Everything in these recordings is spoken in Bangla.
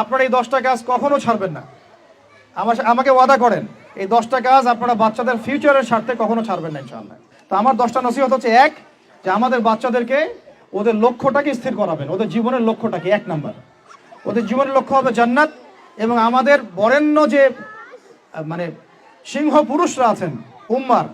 আপনারা এই দশটা কাজ কখনো ছাড়বেন না। আমার আমাকে ওয়াদা করেন, এই দশটা কাজ আপনারা বাচ্চাদের ফিউচারের স্বার্থে কখনো ছাড়বেন না ইনশাআল্লাহ। তো আমার দশটা নসিহত হচ্ছে এক, যে আমাদের বাচ্চাদেরকে ওদের লক্ষ্যটাকে স্থির করাবেন, ওদের জীবনের লক্ষ্যটাকে, এক নাম্বার। ওদের জীবনের লক্ষ্য হবে জান্নাত এবং আমাদের বরেণ্য যে মানে সিংহ পুরুষরা আছেন, উম্মার,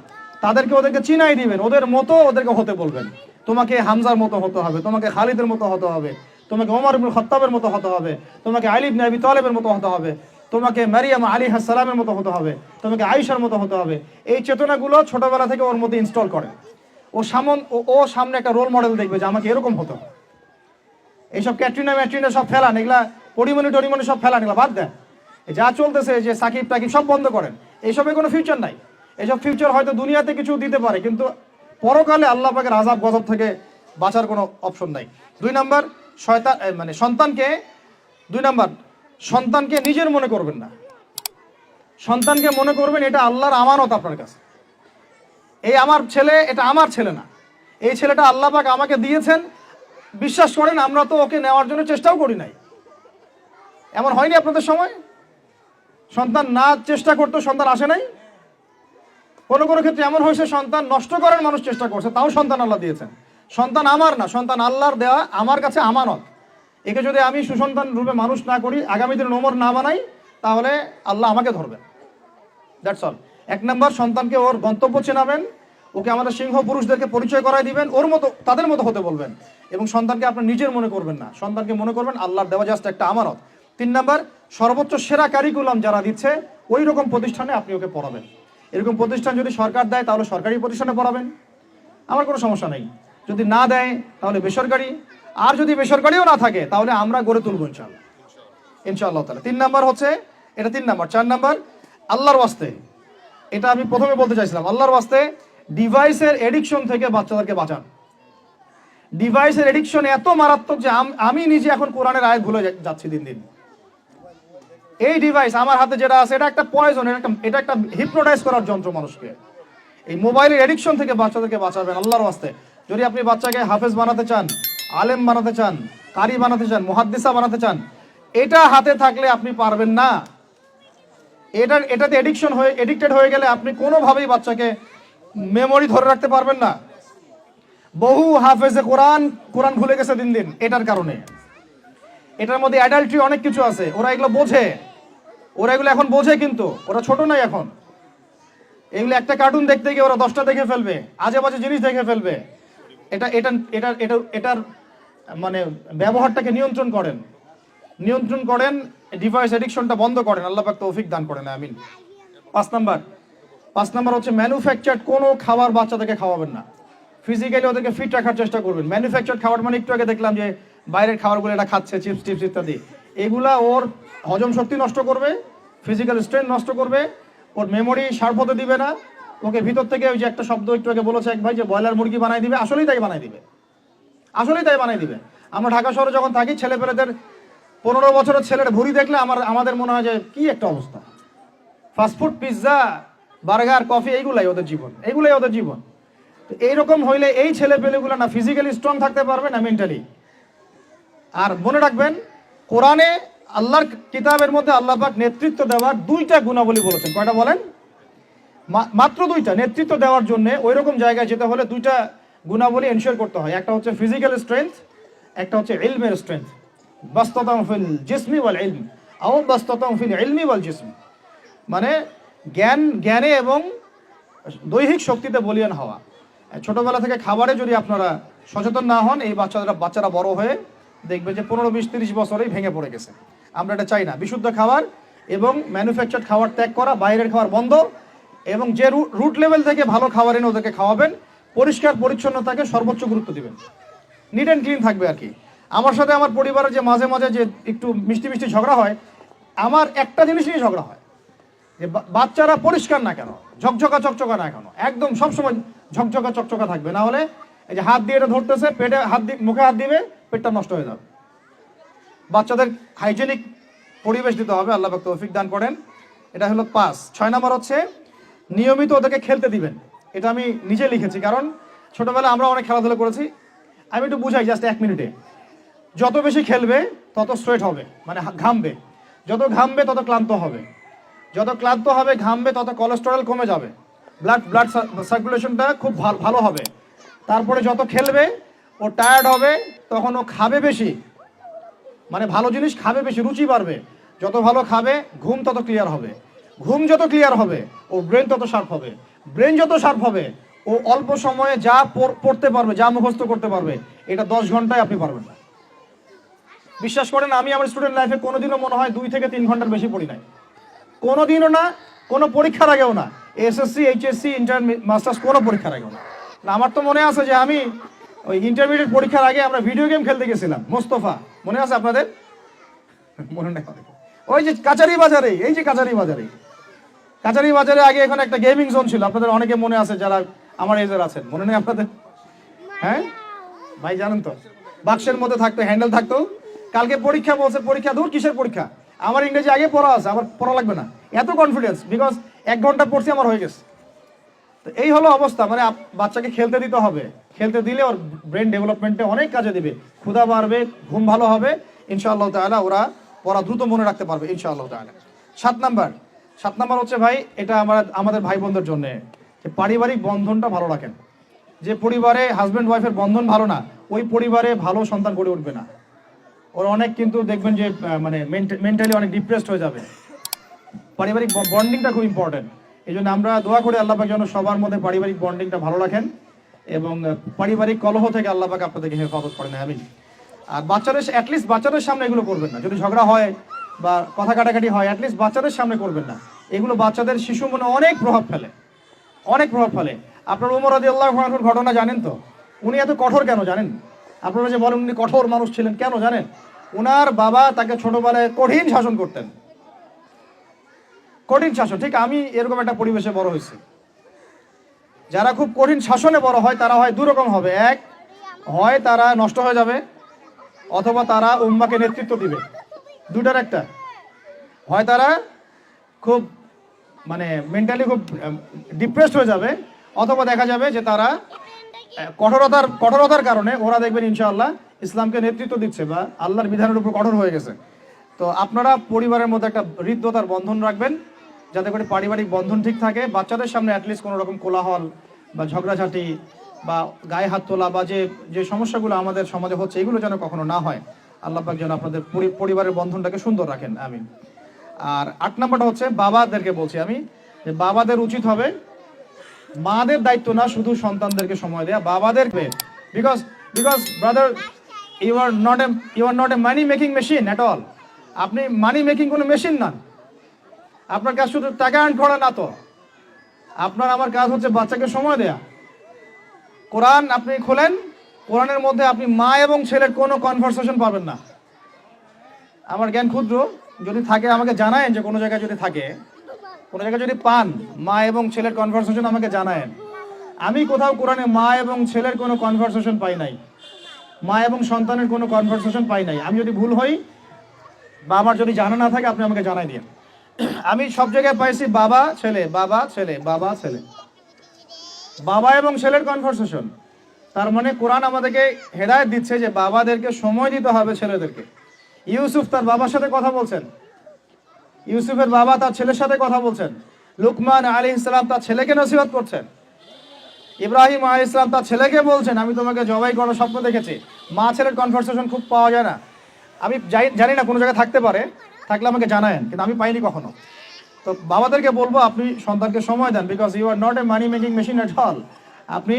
তাদেরকে ওদেরকে চিনাই দিবেন, ওদের মতো ওদেরকে হতে বলবেন। তোমাকে হামজার মতো হতে হবে, তোমাকে খালিদের মতো হতে হবে তোমাকে ওমর ইবনুল খত্তাবের মতো হতে হবে। তোমাকে আলী ইবনে আবি তালেবের মতো হতে হবে। তোমাকে মারিয়াম আলী হাসালামের মতো হতে হবে। তোমাকে আয়েশার মতো হতে হবে। এই চেতনাগুলো ছোটবেলা থেকে ওর মধ্যে ইনস্টল করে। ও সামন, ও- সামনে একটা রোল মডেল দেখবে যে আমাকে এরকম হতো এইসব ক্যাটরিনা ম্যাটরিনা সব ফেলান, এগুলা পরিমণি টরিমণি সব ফেলান, এগুলা বাদ দেন। যা চলতেছে যে সাকিব টাকিব সব বন্ধ করেন। এইসবে কোনো ফিউচার নাই। এইসব ফিউচার হয়তো দুনিয়াতে কিছু দিতে পারে, কিন্তু পরকালে আল্লাহ পাকের আজাব গজব থেকে বাঁচার কোনো অপশন নাই। দুই নাম্বার শয়তান মানে সন্তানকে, দুই নাম্বার, সন্তানকে নিজের মনে করবেন না। সন্তানকে মনে করবেন এটা আল্লাহর আমানত আপনার কাছে। এই আমার ছেলে, এটা আমার ছেলে না। এই ছেলেটা আল্লাহ পাক আমাকে দিয়েছেন। বিশ্বাস করেন, আমরা তো ওকে নেওয়ার জন্য চেষ্টাও করি নাই। এমন হয়নি আপনাদের সময়? সন্তান না চেষ্টা করতো সন্তান আসে নাই? কোনো কোনো ক্ষেত্রে এমন হয়েছে, সন্তান নষ্ট করার মানুষ চেষ্টা করছে, তাও সন্তান আল্লাহ দিয়েছেন। সন্তান আমার না, সন্তান আল্লাহর দেওয়া আমার কাছে আমানত। একে যদি আমি সুসন্তান রূপে মানুষ না করি, আগামী দিনে নোমর না বানাই, তাহলে আল্লাহ আমাকে ধরবেন। দ্যাটস অল এক নম্বর, সন্তানকে ওর গন্তব্য চেনাবেন, ওকে আমাদের সিংহ পুরুষদেরকে পরিচয় করাই দিবেন, ওর মতো, তাদের মতো হতে বলবেন। এবং সন্তানকে আপনার নিজের মনে করবেন না, সন্তানকে মনে করবেন আল্লাহর দেওয়া জাস্ট একটা আমানত। তিন নম্বর, সর্বোচ্চ সেরা কারিকুলাম যারা দিচ্ছে, ওই রকম প্রতিষ্ঠানে আপনি ওকে পড়াবেন। এরকম প্রতিষ্ঠান যদি সরকার দেয়, তাহলে সরকারি প্রতিষ্ঠানে পড়াবেন। আমার কোনো সমস্যা নেই। যদি না দেয়, তাহলে বেসরকারি। আর যদি বেসরকারিও না থাকে, তাহলে আমরা গড়ে তুলবো ইনশাল্লাহ ইনশাআল্লাহ তাহলে তিন নাম্বার হচ্ছে, এটা তিন নাম্বার। চার নাম্বার, আল্লাহর ওয়াস্তে। এটা আমি প্রথমে বলতে চাইছিলাম, আল্লাহর ওয়াস্তে ডিভাইসের এডিকশন থেকে বাচ্চাদেরকে বাঁচান। ডিভাইসের এডিকশন এত মারাত্মক যে আমি নিজে এখন কোরআনের আয়াত ভুলে যাচ্ছি দিন দিন। এই ডিভাইস আমার হাতে যেটা আছে, এটা একটা পয়জন এটা একটা এটা একটা হিপনোটাইজ করার যন্ত্র মানুষকে। এই মোবাইলের এডিকশন থেকে বাচ্চাদেরকে বাঁচাবেন, আল্লাহর ওয়াস্তে। যদি আপনি বাচ্চাকে হাফেজ বানাতে চান, আলেম বানাতে চান, কারি বানাতে চান, মুহাদ্দিসা বানাতে চান, এটা হাতে থাকলে আপনি পারবেন না। এটা, এটাতে এডিকশন হয়ে এডিক্টেড হয়ে গেলে আপনি কোনোভাবেই বাচ্চাকে মেমোরি ধরে রাখতে পারবেন না। বহু হাফেজে কোরআন কোরআন ভুলে গেছে দিন দিন, এটার কারণে। এটার মধ্যে অ্যাডাল্ট্রি অনেক কিছু আছে, ওরা এগুলো বোঝে। ওরা এগুলো এখন বোঝে কিন্তু, ওরা ছোট নাই এখন। এগুলো একটা কার্টুন দেখতে গিয়ে ওরা দশটা দেখে ফেলবে আজে বাজে জিনিস দেখে ফেলবে। এটা এটা এটা এটা, এটার মানে ব্যবহারটাকে নিয়ন্ত্রণ করেন। নিয়ন্ত্রণ করেন ডিভাইস এডিকশনটা বন্ধ করেন। আল্লাহ পাক তৌফিক দান করেন, আমিন। পাঁচ নাম্বার। পাঁচ নাম্বার হচ্ছে ম্যানুফ্যাকচার্ড কোনো খাবার বাচ্চাদেরকে খাওয়াবেন না। ফিজিক্যালি ওদেরকে ফিট রাখার চেষ্টা করবেন। ম্যানুফ্যাকচার্ড খাবার মানে একটু আগে দেখলাম যে বাইরের খাবারগুলো এটা খাচ্ছে চিপস টিপস ইত্যাদি। এগুলা ওর হজম শক্তি নষ্ট করবে ফিজিক্যাল স্ট্রেংথ নষ্ট করবে, ওর মেমোরি শার্প হতে দিবে না ওকে, ভিতর থেকে ওই যে একটা শব্দ একটু আগে বলেছে এক ভাই যে ব্রয়লার মুরগি বানাই দিবে, আসলেই তাই বানাই দিবে। আসলেই তাই বানাই দিবে। আমরা ঢাকা শহরে যখন থাকি, ছেলেপেলেদের পনেরো বছরের ছেলের ভুড়ি দেখলে আমার, আমাদের মনে হয় যে কি একটা অবস্থা। ফাস্টফুড পিৎজা বার্গার কফি এইগুলাই ওদের জীবন, এইগুলাই ওদের জীবন। তো এইরকম হইলে এই ছেলে পেলেগুলো না ফিজিক্যালি স্ট্রং থাকতে পারবে না মেন্টালি আর মনে রাখবেন, কোরআনে আল্লাহর কিতাবের মধ্যে আল্লাহ পাক নেতৃত্ব দেওয়ার দুইটা গুণাবলী বলেছেন। কয়টা বলেন? মাত্র দুইটা নেতৃত্ব দেওয়ার জন্য ওই রকম জায়গায় যেতে হলে দুইটা গুণাবলী এনশিওর করতে হয়। একটা হচ্ছে ফিজিক্যাল স্ট্রেংথ একটা হচ্ছে ইলমের স্ট্রেংথ বাস্ততাম ফিল জিসমি ওয়াল ইলম। আও বাস্ততাম ফিল ইলমি ওয়াল জিসমি। মানে জ্ঞান, জ্ঞানে এবং দৈহিক শক্তিতে বলিয়ান হওয়া। ছোটবেলা থেকে খাবারে যদি আপনারা সচেতন না হন, এই বাচ্চারা বাচ্চারা বড় হয়ে দেখবে যে পনেরো বিশ তিরিশ বছরেই ভেঙে পড়ে গেছে। আমরা এটা চাই না। বিশুদ্ধ খাবার এবং ম্যানুফ্যাকচার খাবার ত্যাগ করা, বাইরের খাবার বন্ধ এবং যে রুট লেভেল থেকে ভালো খাবার এনে ওদেরকে খাওয়াবেন, পরিষ্কার পরিচ্ছন্নতাকে সর্বোচ্চ গুরুত্ব দিবেন। নিট অ্যান্ড ক্লিন থাকবে আর কি। আমার সাথে আমার পরিবারের যে মাঝে মাঝে যে একটু মিষ্টি মিষ্টি ঝগড়া হয়, আমার একটা জিনিস নিয়ে ঝগড়া হয়। যে বাচ্চারা পরিষ্কার না কেন? ঝকঝকা চকচকা না কেন? একদম সবসময় ঝকঝকা চকচকা থাকবে। না হলে এই যে হাত দিয়ে এটা ধরতেছে, পেটে হাত দিয়ে মুখে হাত দিবে, পেটটা নষ্ট হয়ে যাবে। বাচ্চাদের হাইজেনিক পরিবেশ দিতে হবে, আল্লাহ তৌফিক দান করেন। এটা হলো পাস ছয় নম্বর হচ্ছে নিয়মিত ওদেরকে খেলতে দিবেন। এটা আমি নিজে লিখেছি, কারণ ছোটবেলায় আমরা অনেক খেলাধুলা করেছি। আমি একটু বুঝাই জাস্ট এক মিনিটে। যত বেশি খেলবে, তত স্ট্রেট হবে মানে ঘামবে। যত ঘামবে, তত ক্লান্ত হবে। যত ক্লান্ত হবে, ঘামবে, তত কোলেস্টেরল কমে যাবে। ব্লাড ব্লাড সার্কুলেশনটা খুব ভালো হবে। তারপরে যত খেলবে, ও টায়ার্ড হবে, তখন ও খাবে বেশি। মানে ভালো জিনিস খাবে বেশি, রুচি বাড়বে। যত ভালো খাবে, ঘুম তত ক্লিয়ার হবে। ঘুম যত ক্লিয়ার হবে ও ব্রেন তত শার্প হবে। ব্রেন যত শার্প হবে ও অল্প সময়ে যা পড়- পড়তে পারবে যা মুখস্থ করতে পারবে এটা দশ ঘন্টায় আপনি পারবেন না। বিশ্বাস করেন আমি আমার স্টুডেন্ট লাইফে কোনোদিনও মনে হয় দুই থেকে তিন ঘণ্টার বেশি পড়ি নাই। কোনোদিনও না কোনো পরীক্ষার আগেও না এসএসসি এইচএসসি ইন্টার মাস্টার্স কোনো পরীক্ষার আগেও না, আমার তো মনে আছে যে আমি ওই ইন্টারমিডিয়েট পরীক্ষার আগে আমরা ভিডিও গেম খেলতে গেছিলাম মোস্তফা। মনে আছে আপনাদের? মনে নেই ওই যে কাচারি বাজারে এই যে কাচারি বাজারে। কাচারি বাজারে আগে এখানে একটা গেমিং জোন ছিল। আপনাদের অনেকে মনে আছে যারা আমার এজের আছেন। মনে নেই আপনাদের? হ্যাঁ? ভাই, জানেন তো। বাক্সের মধ্যে থাকতো হ্যান্ডেল থাকতো। কালকে পরীক্ষা বলছে, পরীক্ষা দূর, কিসের পরীক্ষা? আমার ইংরেজি আগে পড়া আছে, আমার পড়া লাগবে না। এত কনফিডেন্স বিকজ এক ঘণ্টা পড়ছি আমার হয়ে গেছে। তো এই হলো অবস্থা। মানে বাচ্চাকে খেলতে দিতে হবে। খেলতে দিলে ওর ব্রেন ডেভেলপমেন্টে অনেক কাজে দিবে। ক্ষুধা বাড়বে, ঘুম ভালো হবে। ইনশাআল্লাহ তাআলা ওরা পড়া দ্রুত মনে রাখতে পারবে, ইনশাআল্লাহ তাআলা। সাত নাম্বার। সাত নাম্বার হচ্ছে ভাই, এটা আমার, আমাদের ভাই বোনদের জন্য, যে পারিবারিক বন্ধনটা ভালো রাখেন। যে পরিবারে হাজব্যান্ড ওয়াইফের বন্ধন ভালো না, ওই পরিবারে ভালো সন্তান গড়ে উঠবে না। ওরা অনেক কিন্তু দেখবেন যে মানে মেন্টালি অনেক ডিপ্রেসড হয়ে যাবে। পারিবারিক বন্ডিংটা খুব ইম্পর্টেন্ট এই জন্য আমরা দোয়া করি আল্লাহ যেন সবার মধ্যে পারিবারিক বন্ডিংটা ভালো রাখেন এবং পারিবারিক কলহ থেকে আল্লাহ পাক আপনাদেরকে হেফাজত করেন আমি আর বাচ্চাদের অ্যাটলিস্ট বাচ্চাদের সামনে এগুলো করবেন না। যদি ঝগড়া হয় বা কথা কাটাকাটি হয় অ্যাটলিস্ট বাচ্চাদের সামনে করবেন না। এগুলো বাচ্চাদের শিশু মনে অনেক প্রভাব ফেলে। অনেক প্রভাব ফেলে। আপনার উমর আদি আল্লাহ ঘটনা জানেন তো? উনি এত কঠোর কেন জানেন? আপনারা যে বলেন উনি কঠোর মানুষ ছিলেন কেন জানেন? ওনার বাবা তাকে ছোটবেলায় কঠিন শাসন করতেন। কঠিন শাসন, ঠিক আমি এরকম একটা পরিবেশে বড় হয়েছি। যারা খুব কঠিন শাসনে বড় হয়, তারা হয় দুরকম হবে। এক, হয় তারা নষ্ট হয়ে যাবে, অথবা তারা উম্মাকে নেতৃত্ব দিবে। দুটার একটা। হয় তারা খুব মানে মেন্টালি খুব ডিপ্রেসড হয়ে যাবে। অথবা দেখা যাবে যে তারা কঠোরতার কঠোরতার কারণে ওরা দেখবেন ইনশাআল্লাহ ইসলামকে নেতৃত্ব দিচ্ছে বা আল্লাহর বিধানের উপর কঠোর হয়ে গেছে। তো আপনারা পরিবারের মধ্যে একটা হৃদ্যতার বন্ধন রাখবেন, যাতে করে পারিবারিক বন্ধন ঠিক থাকে, বাচ্চাদের সামনে অ্যাটলিস্ট কোনো রকম কোলাহল বা ঝগড়াঝাটি বা গায়ে হাত তোলা বা যে যে সমস্যাগুলো আমাদের সমাজে হচ্ছে, এগুলো যেন কখনো না হয়। আল্লাহ যেন আপনাদের পরি- পরিবারের বন্ধনটাকে সুন্দর রাখেন, আমিন। আর আট নাম্বারটা হচ্ছে বাবাদেরকে বলছি আমি, যে বাবাদের উচিত হবে মাদের দায়িত্ব না, শুধু সন্তানদেরকে সময় দেয়া বাবাদের because because brother you are not a you are not a money making machine at all আপনি মানি মেকিং কোনো মেশিন নন। আপনার কাজ শুধু টাকা আর্ন করা না তো। আপনার, আমার কাজ হচ্ছে বাচ্চাকে সময় দেয়া। কোরআন আপনি খোলেন, কোরআনের মধ্যে আপনি মা এবং ছেলের কোনো কনভারসেশন পাবেন না। আমার জ্ঞান ক্ষুদ্র। যদি থাকে, আমাকে জানায়েন যে কোনো জায়গায় যদি থাকে। কোনো জায়গায় যদি পান, মা এবং ছেলের কনভারসেশন আমাকে জানায়েন। আমি কোথাও কোরআনে মা এবং ছেলের কোনো কনভারসেশন পাই নাই। মা এবং সন্তানের কোনো কনভারসেশন পাই নাই। আমি যদি ভুল হই, বা আমার যদি জানা না থাকে, আপনি আমাকে জানাই দিন আমি সব জায়গায় পাইছি বাবা, ছেলে বাবা ছেলে বাবা ছেলে। বাবা এবং ছেলের কনভারসেশন তার মানে কোরআন আমাদেরকে হেদায়ত দিচ্ছে যে বাবাদেরকে সময় দিতে হবে ছেলেদেরকে। ইউসুফ তার বাবার সাথে কথা বলছেন। ইউসুফের বাবা তার ছেলের সাথে কথা বলছেন। লুকমান আলী ইসলাম তার ছেলেকে নসিহত করছেন। ইব্রাহিম আলী ইসলাম তার ছেলেকে বলছেন, আমি তোমাকে জবাই করার স্বপ্ন দেখেছি। মা ছেলের কনভারসেশন খুব পাওয়া যায় না। আমি জানি না কোনো জায়গায় থাকতে পারে, থাকলে আমাকে জানায়েন, কিন্তু আমি পাইনি কখনো। তো বাবাদেরকে বলব, আপনি সন্তানকে সময় দেন because you are not a money making machine at all আপনি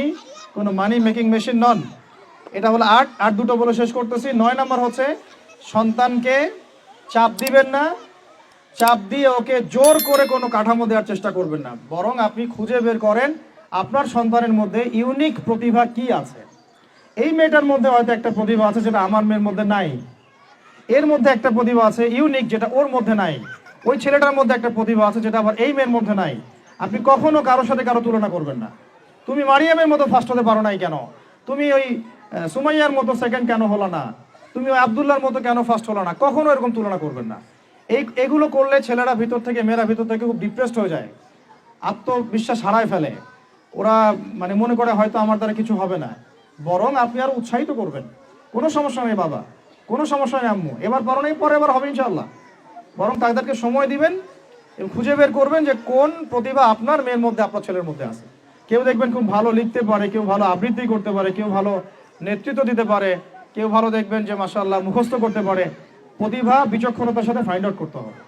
কোনো মানি মেকিং মেশিন নন। এটা হলো আট আট দুটো বলে শেষ করতেছি। নয় নম্বর হচ্ছে, সন্তানকে চাপ দিবেন না চাপ দিয়ে ওকে জোর করে কোনো কাঠামো দেওয়ার চেষ্টা করবেন না। বরং আপনি খুঁজে বের করেন আপনার সন্তানের মধ্যে ইউনিক প্রতিভা কি আছে। এই মেয়েটার মধ্যে হয়তো একটা প্রতিভা আছে যেটা আমার মেয়ের মধ্যে নাই। এর মধ্যে একটা প্রতিভা আছে ইউনিক যেটা ওর মধ্যে নাই। ওই ছেলেটার মধ্যে একটা প্রতিভা আছে যেটা আবার এই মেয়ের মধ্যে নাই। আপনি কখনো কারোর সাথে কারও তুলনা করবেন না। তুমি মারিয়ামের মতো ফার্স্ট হতে পারো নাই কেন? তুমি ওই সুমাইয়ার মতো সেকেন্ড কেন হলো না? তুমি ওই আবদুল্লার মতো কেন ফার্স্ট হলো না? কখনো এরকম তুলনা করবেন না। এই এগুলো করলে ছেলেরা ভিতর থেকে, মেয়েরা ভিতর থেকে খুব ডিপ্রেসড হয়ে যায়। আত্মবিশ্বাস হারায় ফেলে। ওরা মানে মনে করে হয়তো আমার দ্বারা কিছু হবে না। বরং আপনি আরও উৎসাহিত করবেন। কোনো সমস্যা নেই বাবা। কোনো সমস্যা নেই আম্মু। এবার পরও নেই পরে এবার হবে ইনশাল্লাহ বরং তাদেরকে সময় দিবেন, এবং খুঁজে বের করবেন যে কোন প্রতিভা আপনার মেয়ের মধ্যে, আপনার ছেলের মধ্যে আছে। কেউ দেখবেন খুব ভালো লিখতে পারে, কেউ ভালো আবৃত্তি করতে পারে, কেউ ভালো নেতৃত্ব দিতে পারে, কেউ ভালো দেখবেন যে মাসাল্লাহ মুখস্থ করতে পারে। প্রতিভা, বিচক্ষণতার সাথে ফাইন্ড আউট করতে হবে।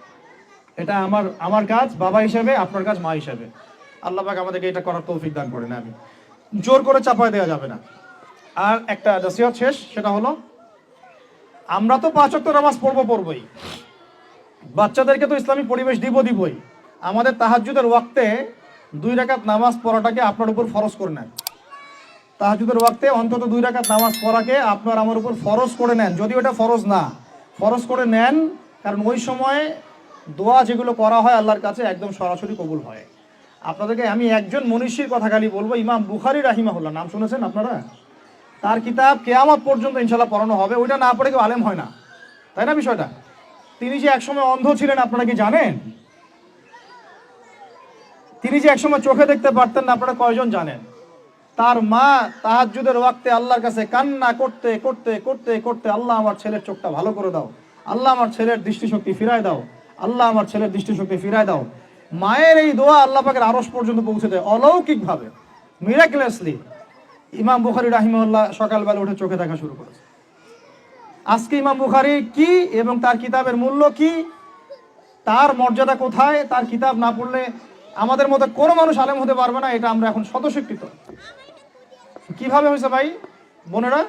এটা আমার আমার কাজ, বাবা হিসাবে, আপনার কাজ, মা হিসাবে। আল্লাহ পাক আমাদেরকে এটা করার তৌফিক দান করেন আমি জোর করে চাপায় দেওয়া যাবে না। আর একটা নসিহত শেষ, সেটা হলো, আমরা তো পাঁচ ওয়াক্ত নামাজ পড়ব, পড়বই। বাচ্চাদেরকে তো ইসলামী পরিবেশ দিব, দিবই। আমাদের তাহাজ্জুদের ওয়াক্তে দুই রাকাত নামাজ পড়াটাকে আপনার উপর ফরজ করে নেন। তাহাজুদের ওয়াক্তে অন্তত দুই রাকাত নামাজ পড়াকে আপনার আমার উপর ফরজ করে নেন, যদি ওটা ফরজ না। ফরজ করে নেন, কারণ ওই সময় দোয়া যেগুলো করা হয় আল্লাহর কাছে একদম সরাসরি কবুল হয়। আপনাদেরকে আমি একজন মনীষীর কথা খালি বলব, ইমাম বুখারি রাহিমাহুল্লাহ, নাম শুনেছেন আপনারা? তার কিতাব কেয়ামত পর্যন্ত ইনশাল্লাহ পড়ানো হবে, ওইটা না পড়ে কেউ আলেম হয় না। তাই না বিষয়টা? তিনি যে একসময় অন্ধ ছিলেন, আপনারা কি জানেন? তিনি যে একসময় চোখে দেখতে পারতেন না, আপনারা কয়জন জানেন? তার মা তাহাজ্জুদের ওয়াক্তে আল্লাহর কাছে কান্না করতে করতে করতে করতে আল্লাহ আমার ছেলের চোখটা ভালো করে দাও। আল্লাহ আমার ছেলের দৃষ্টিশক্তি ফিরায় দাও। আল্লাহ আমার ছেলের দৃষ্টিশক্তি ফিরায় দাও। মায়ের এই দোয়া আল্লাহ পাকের আরস পর্যন্ত পৌঁছে দেয় অলৌকিকভাবে। মিরাকুলাসলি ইমাম বুখারি রাহিমউল্লাহ সকালবেলা উঠে চোখে দেখা শুরু করেছে। আজকে ইমাম বুখারি কি এবং তার কিতাবের মূল্য কি? তার মর্যাদা কোথায়? তার কিতাব না পড়লে আমাদের মধ্যে কোনো মানুষ আলেম হতে পারবে না, এটা আমরা এখন স্বতঃস্বীকৃত কীভাবে হয়েছে ভাই? বোনেরা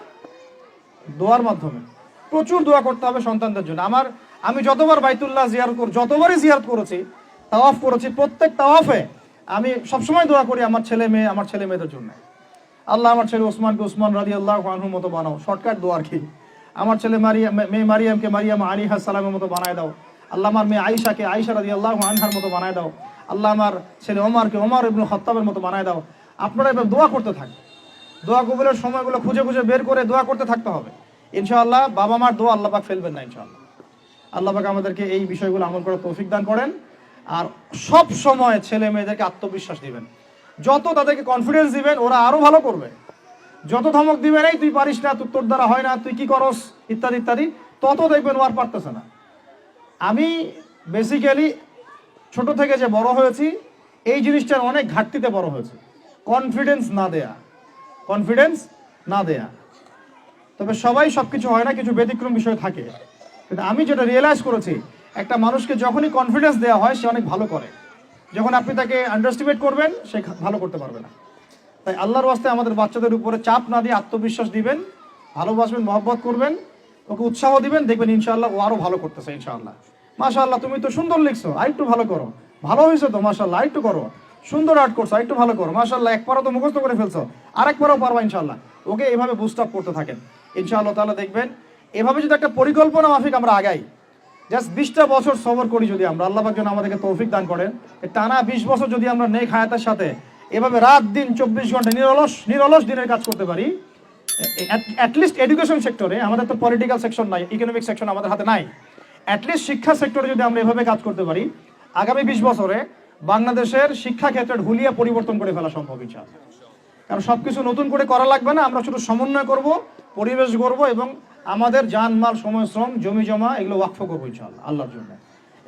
দোয়ার মাধ্যমে। প্রচুর দোয়া করতে হবে সন্তানদের জন্য। আমার, আমি যতবার বাইতুল্লাহ জিয়ারত কর, যতবারই জিয়ারত করেছি, তাওয়াফ করেছি, প্রত্যেক তাওয়াফে আমি সবসময় দোয়া করি আমার ছেলে মেয়ে, আমার ছেলে মেয়েদের জন্য। আল্লাহ আমার ছেলে ওসমানকে ওসমান রাজি আল্লাহ আনহুর মতো বানাও, শর্টকাট দোয়ার কি। আমার ছেলে মারিয়াম মেয়ে মারিয়ামকে মারিয়াম আলী সালামের মতো বানায় দাও। আল্লাহ আমার মেয়ে আয়েশাকে আয়েশা রাজি আল্লাহ আনহার মতো বানায় দাও। আল্লাহ আমার ছেলে ওমারকে ওমর ইবনুল খত্তাবের মতো বানায় দাও। আপনারা এবার দোয়া করতে থাকেন। দোয়া কবুলের সময়গুলো খুঁজে খুঁজে বের করে দোয়া করতে থাকতে হবে। ইনশাআল্লাহ বাবা মার দোয়া আল্লাহ পাক ফেলবেন না ইনশাআল্লাহ। আল্লাহ পাক আমাদেরকে এই বিষয়গুলো আমল করার তৌফিক দান করেন। আর সব সময় ছেলে মেয়েদেরকে আত্মবিশ্বাস দিবেন। যত তাদেরকে কনফিডেন্স দিবেন, ওরা আরও ভালো করবে। যত ধমক দিবেন, এই তুই পারিস না, তোর দ্বারা হয় না, তুই কি করস? ইত্যাদি ইত্যাদি, তত দেখবেন ও আর পারতেছে না। আমি বেসিক্যালি ছোট থেকে যে বড় হয়েছি, এই জিনিসটার অনেক ঘাটতিতে বড় হয়েছে। কনফিডেন্স না দেয়া। কনফিডেন্স না দেয়া। তবে সবাই সব কিছু হয় না, কিছু ব্যতিক্রম বিষয় থাকে। কিন্তু আমি যেটা রিয়েলাইজ করেছি, একটা মানুষকে যখনই কনফিডেন্স দেওয়া হয়, সে অনেক ভালো করে। যখন আপনি তাকে আন্ডারস্টিমেট করবেন, সে ভালো করতে পারবে না। তাই আল্লাহর ওয়াস্তে আমাদের বাচ্চাদের উপরে চাপ না দিয়ে আত্মবিশ্বাস দিবেন, ভালোবাসবেন, মহব্বত করবেন, ওকে উৎসাহ দিবেন, দেখবেন ইনশাআল্লাহ ও আরও ভালো করতেছে ইনশাআল্লাহ। মাশাআল্লাহ, তুমি তো সুন্দর লিখছো, আরেকটু ভালো করো। ভালো হয়েছে তো, মাশাআল্লাহ, আরেকটু করো। সুন্দর আর্ট করছ একটু ভালো করো। মাশাআল্লাহ, একবারও তো মুখস্থ করে ফেলছো। আরেকবারও পারবা ইনশাল্লাহ ওকে, এভাবে বুস্ট আপ করতে থাকেন। ইনশাআল্লাহ তাহলে দেখবেন, এভাবে যদি একটা পরিকল্পনা মাফিক আমরা আগাই জাস্ট বিশটা বছর সবর করি যদি আমরা, আল্লাহ পাক যেন আমাদেরকে তৌফিক দান করেন। টানা বিশ বছর যদি আমরা নেই খায়াতের সাথে, এভাবে রাত দিন চব্বিশ ঘণ্টা নিরলস নিরলস দিনের কাজ করতে পারি অ্যাটলিস্ট এডুকেশন সেক্টরে আমাদের তো পলিটিক্যাল সেকশন নাই ইকোনমিক সেকশন আমাদের হাতে নাই অ্যাটলিস্ট শিক্ষা সেক্টরে যদি আমরা এভাবে কাজ করতে পারি, আগামী বিশ বছরে বাংলাদেশের শিক্ষা ক্ষেত্রে হুলিয়া পরিবর্তন করে ফেলা সম্ভব ইনশাআল্লাহ কারণ সবকিছু নতুন করে করা লাগবে না, আমরা শুধু সমন্বয় করব, পরিবেশ গড়ব এবং আমাদের জানমাল, সময়, শ্রম, জমি জমা এগুলো ওয়াকফ করব ইনশাআল্লাহ, আল্লাহর জন্য।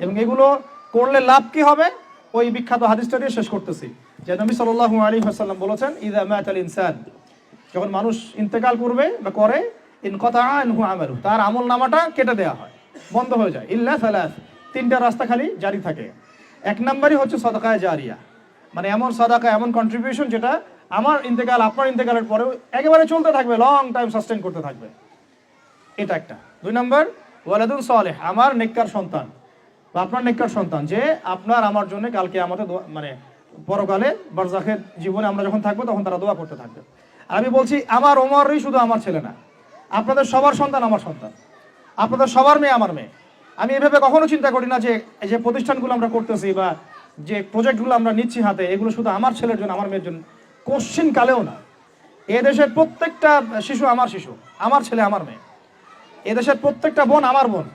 এবং এগুলো করলে লাভ কি হবে? ওই বিখ্যাত হাদিসটা দিয়ে শেষ করতেছি। যে নবী সাল্লাল্লাহু আলাইহি ওয়াসাল্লাম বলেছেন ইদা মাতাল ইনসান। যখন মানুষ ইন্তেকাল করবে বা করে, ইন কথা আনহু তার আমল নামাটা কেটে দেওয়া হয়, বন্ধ হয়ে যায়। ইল্লা সালাস। তিনটা রাস্তা খালি জারি থাকে। এক নম্বরই হচ্ছে সদাকায় জারিয়া। মানে এমন সদাকা, এমন কন্ট্রিবিউশন যেটা আমার ইন্তেকাল, আপনার ইন্তেকালের পরেও একেবারে চলতে থাকবে লং টাইম সাস্টেন করতে থাকবে। এটা একটা। দুই নম্বর, ওয়ালাদুন সালেহ, আমার নেককার সন্তান বা আপনার নেককার সন্তান, যে আপনার আমার জন্য কালকে আমাদের মানে পরকালে বারজাখের জীবনে আমরা যখন থাকব, তখন তারা দোয়া করতে থাকবে। আর আমি বলছি, আমার ওমরই শুধু আমার ছেলে না, আপনাদের সবার সন্তান আমার সন্তান, আপনাদের সবার মেয়ে আমার মেয়ে। আমি এভাবে কখনো চিন্তা করি না যে এই যে প্রতিষ্ঠানগুলো আমরা করতেছি বা যে প্রজেক্টগুলো আমরা নিচ্ছি হাতে, এগুলো শুধু আমার ছেলের জন্য, আমার মেয়ের জন্য কোশ্চিন কালেও না। এ দেশের প্রত্যেকটা শিশু আমার শিশু, আমার ছেলে, আমার মেয়ে। এদেশের প্রত্যেকটা বোন আমার বোন,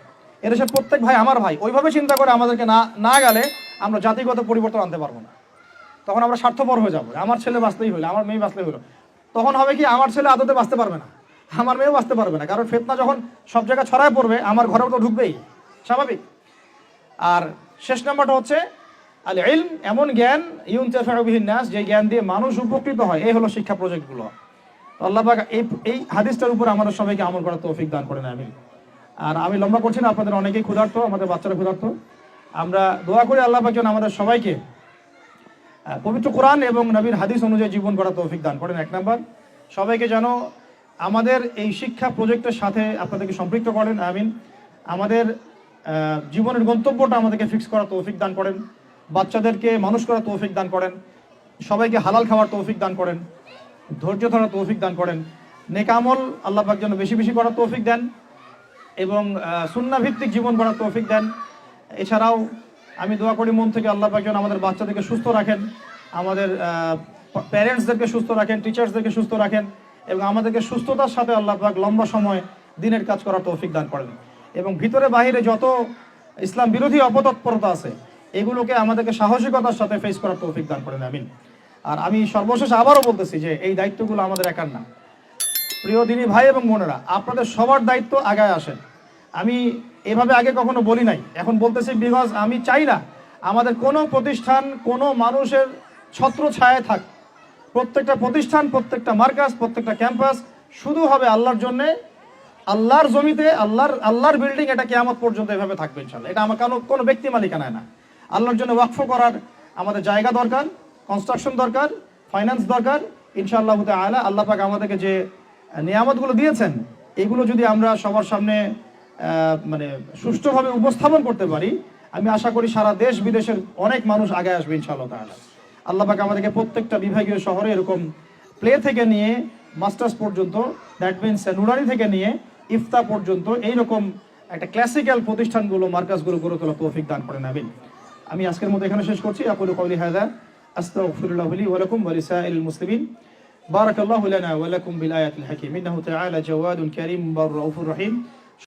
এদেশের প্রত্যেক ভাই আমার ভাই। ওইভাবে চিন্তা করে আমাদেরকে না না গেলে আমরা জাতিগত পরিবর্তন আনতে পারব না। তখন আমরা স্বার্থপর হয়ে যাব। আমার ছেলে বাঁচতেই হইল আমার মেয়ে বাঁচলেই হলো। তখন হবে কি, আমার ছেলে আদতে বাঁচতে পারবে না। আমার মেয়েও বাঁচতে পারবে না। কারণ ফেতনা যখন সব জায়গায় ছড়ায় পড়বে, আমার ঘরেও তো ঢুকবেই। স্বাভাবিক। আর শেষ নাম্বারটা হচ্ছে আল ইলম এমন জ্ঞান ইউন নাস, যে জ্ঞান দিয়ে মানুষ উপকৃত হয়। এই হলো শিক্ষা প্রজেক্টগুলো। তো আল্লাহ এই এই হাদিসটার উপর আমাদের সবাইকে আমল করার তৌফিক দান করেন আমি আর আমি লম্বা করছি না, আপনাদের অনেকেই ক্ষুধার্ত, আমাদের বাচ্চারা ক্ষুধার্ত। আমরা দোয়া করি আল্লাহবাক যেন আমাদের সবাইকে পবিত্র কোরআন এবং নবীর হাদিস অনুযায়ী জীবন গড়া তৌফিক দান করেন, এক নাম্বার। সবাইকে যেন আমাদের এই শিক্ষা প্রজেক্টের সাথে আপনাদেরকে সম্পৃক্ত করেন, আমিন। আমাদের জীবনের গন্তব্যটা আমাদেরকে ফিক্স করা তৌফিক দান করেন। বাচ্চাদেরকে মানুষ করা তৌফিক দান করেন। সবাইকে হালাল খাওয়ার তৌফিক দান করেন। ধৈর্য ধরার তৌফিক দান করেন। নেকামল আল্লাহ পাক যেন বেশি বেশি করার তৌফিক দেন এবং সুন্নাভিত্তিক জীবন গড়ার তৌফিক দেন। এছাড়াও আমি দোয়া করি মন থেকে আল্লাহ পাক যেন আমাদের বাচ্চাদেরকে সুস্থ রাখেন, আমাদের প্যারেন্টসদেরকে সুস্থ রাখেন টিচার্সদেরকে সুস্থ রাখেন এবং আমাদেরকে সুস্থতার সাথে আল্লাহ পাক লম্বা সময় দিনের কাজ করার তৌফিক দান করেন। এবং ভিতরে বাহিরে যত ইসলাম বিরোধী অপতৎপরতা আছে, এগুলোকে আমাদেরকে সাহসিকতার সাথে ফেস করার তৌফিক দান করেন, আমিন। আর আমি সর্বশেষ আবারও বলতেছি যে এই দায়িত্বগুলো আমাদের একার না। প্রিয় দিনী ভাই এবং বোনেরা, আপনাদের সবার দায়িত্ব আগায় আসেন। আমি এভাবে আগে কখনো বলি নাই। এখন বলতেছি বিকজ আমি চাই না আমাদের কোনো প্রতিষ্ঠান, কোনো মানুষের ছত্র ছায় থাক। প্রত্যেকটা প্রতিষ্ঠান, প্রত্যেকটা মার্কাস প্রত্যেকটা ক্যাম্পাস শুধু হবে আল্লাহর জন্যে আল্লাহর জমিতে, আল্লাহর আল্লাহর বিল্ডিং এটা কেয়ামত পর্যন্ত এভাবে থাকবে ইনশাল্লাহ এটা আমার কোনো কোনো ব্যক্তি মালিকানায় না। আল্লাহর জন্য ওয়াকফ করার আমাদের জায়গা দরকার কনস্ট্রাকশন দরকার ফাইন্যান্স দরকার, ইনশাআল্লাহ আলা আল্লাহ পাক আমাদেরকে যে নিয়ামতগুলো দিয়েছেন, এগুলো যদি আমরা সবার সামনে মানে সুষ্ঠুভাবে উপস্থাপন করতে পারি, আমি আশা করি সারা দেশ বিদেশের অনেক মানুষ আগে আসবে ইনশাআল্লাহ তাআলা। আল্লাহ পাক আমাদেরকে প্রত্যেকটা বিভাগীয় শহরে এরকম প্লে থেকে নিয়ে মাস্টার্স পর্যন্ত দ্যাট মিনস নুরানি থেকে নিয়ে ইফতা পর্যন্ত এইরকম একটা ক্লাসিক্যাল প্রতিষ্ঠানগুলো, মার্কাজগুলো গড়ে তোলা তৌফিক দান করে নেবেন আমি আজকের মতো এখানে শেষ করছি। আকুল কওলি হাদা আস্তাগফিরুল্লাহ লি ওয়া লাকুম ওয়া লিসাইরিল মুসলিমিন। বারাকাল্লাহু লানা ওয়া লাকুম বিল আয়াতিল হাকীম। ইন্নাহু তাআলা জাওয়াদুন কারীম, বাররাউফুর রহিম।